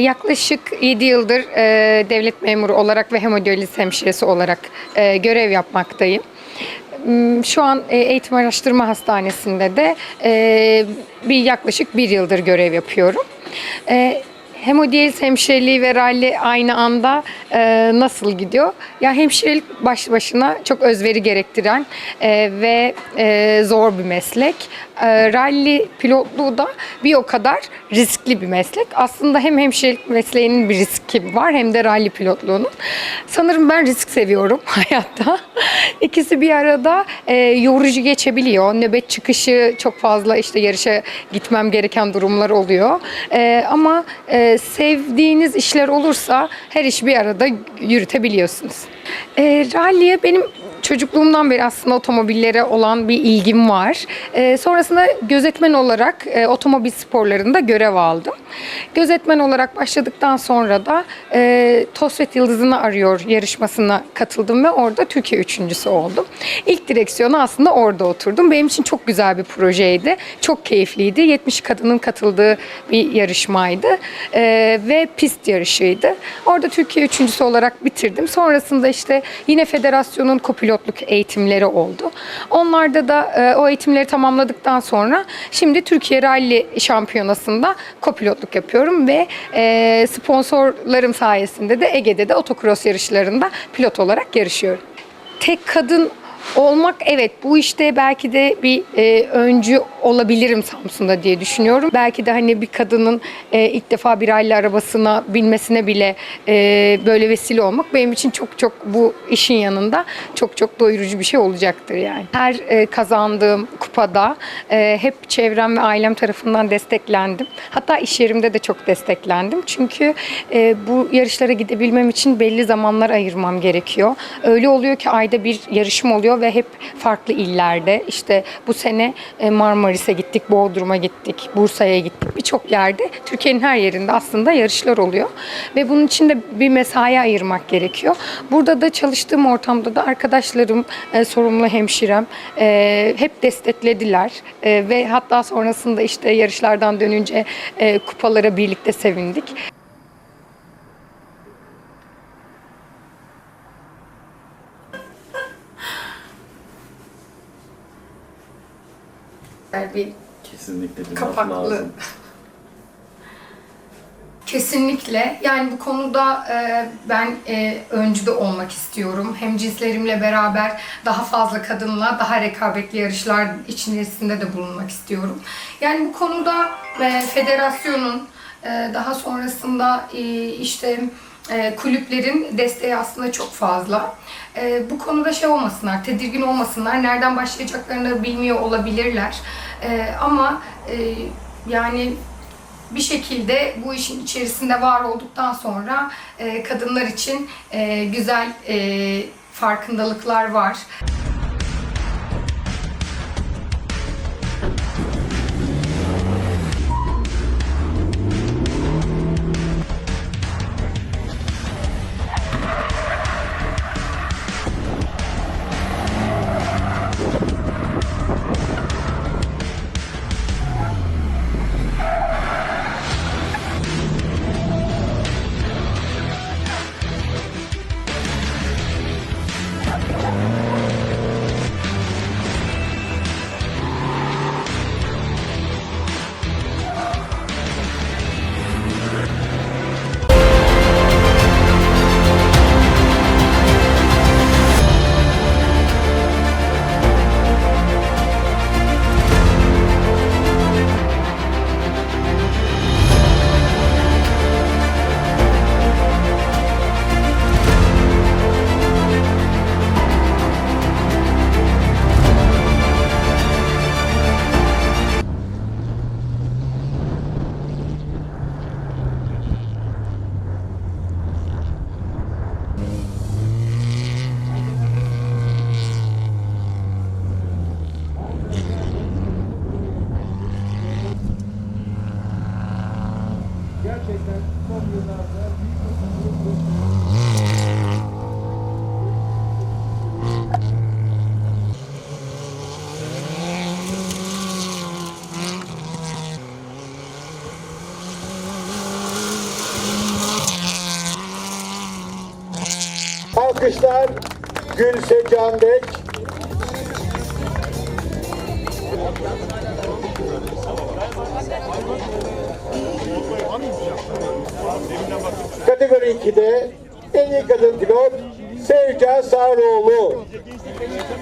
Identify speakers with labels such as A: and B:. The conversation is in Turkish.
A: Yaklaşık 7 yıldır e, devlet memuru olarak ve hemodiyaliz hemşiresi olarak e, görev yapmaktayım. M, Şu an e, Eğitim Araştırma Hastanesi'nde de bir yaklaşık bir yıldır görev yapıyorum. Hemodiyaliz hemşireliği ve ralli aynı anda e, nasıl gidiyor? Ya hemşirelik baş başına çok özveri gerektiren e, ve e, zor bir meslek. E, ralli pilotluğu da bir o kadar riskli bir meslek. Aslında hem hemşirelik mesleğinin bir riski var hem de ralli pilotluğunun. Sanırım ben risk seviyorum hayatta. İkisi bir arada e, yorucu geçebiliyor. Nöbet çıkışı çok fazla işte yarışa gitmem gereken durumlar oluyor. E, ama e, sevdiğiniz işler olursa her işi bir arada yürütebiliyorsunuz. E, ralliye benim çocukluğumdan beri aslında otomobillere olan bir ilgim var. E, sonrasında gözetmen olarak e, otomobil sporlarında görev aldım. Gözetmen olarak başladıktan sonra da e, Tosvet Yıldızı'nı arıyor yarışmasına katıldım ve orada Türkiye üçüncüsü oldum. İlk direksiyona aslında orada oturdum. Benim için çok güzel bir projeydi. Çok keyifliydi. 70 kadının katıldığı bir yarışmaydı. E, ve pist yarışıydı. Orada Türkiye üçüncüsü olarak bitirdim. Sonrasında işte yine federasyonun kopilotluk eğitimleri oldu. Onlarda da e, o eğitimleri tamamladıktan sonra şimdi Türkiye Rally Şampiyonası'nda kopilotluk yapıyorum ve e, sponsorlarım sayesinde de Ege'de de otokros yarışlarında pilot olarak yarışıyorum. Tek kadın olmak evet bu işte belki de bir e, öncü olabilirim Samsun'da diye düşünüyorum. Belki de hani bir kadının e, ilk defa bir aile arabasına binmesine bile e, böyle vesile olmak benim için çok çok bu işin yanında çok çok doyurucu bir şey olacaktır yani. Her e, kazandığım kupada e, hep çevrem ve ailem tarafından desteklendim. Hatta iş yerimde de çok desteklendim. Çünkü e, bu yarışlara gidebilmem için belli zamanlar ayırmam gerekiyor. Öyle oluyor ki ayda bir yarışım oluyor ve hep farklı illerde. İşte bu sene e, Marmaris'e gittik, Bodrum'a gittik, Bursa'ya gittik. Birçok yerde Türkiye'nin her yerinde aslında yarışlar oluyor. Ve bunun için de bir mesai ayırmak gerekiyor. Burada da çalıştığım ortamda da arkadaşlarım, e, sorumlu hemşirem e, hep desteklediler. E, ve hatta sonrasında işte yarışlardan dönünce e, kupalara birlikte sevindik. Bir
B: Kesinlikle bir laf
A: kapaklı.
B: lazım.
A: Kesinlikle. Yani bu konuda e, ben e, öncü de olmak istiyorum. Hem cinslerimle beraber daha fazla kadınla daha rekabetli yarışlar içerisinde de bulunmak istiyorum. Yani bu konuda e, federasyonun e, daha sonrasında e, işte kulüplerin desteği aslında çok fazla. E, bu konuda şey olmasınlar, tedirgin olmasınlar. Nereden başlayacaklarını bilmiyor olabilirler. E, ama e, yani bir şekilde bu işin içerisinde var olduktan sonra e, kadınlar için e, güzel farkındalıklar var.
C: Alkışlar Gülse Canbek. Kategori 2'de en iyi kadın pilot Sevcan Sarıoğlu.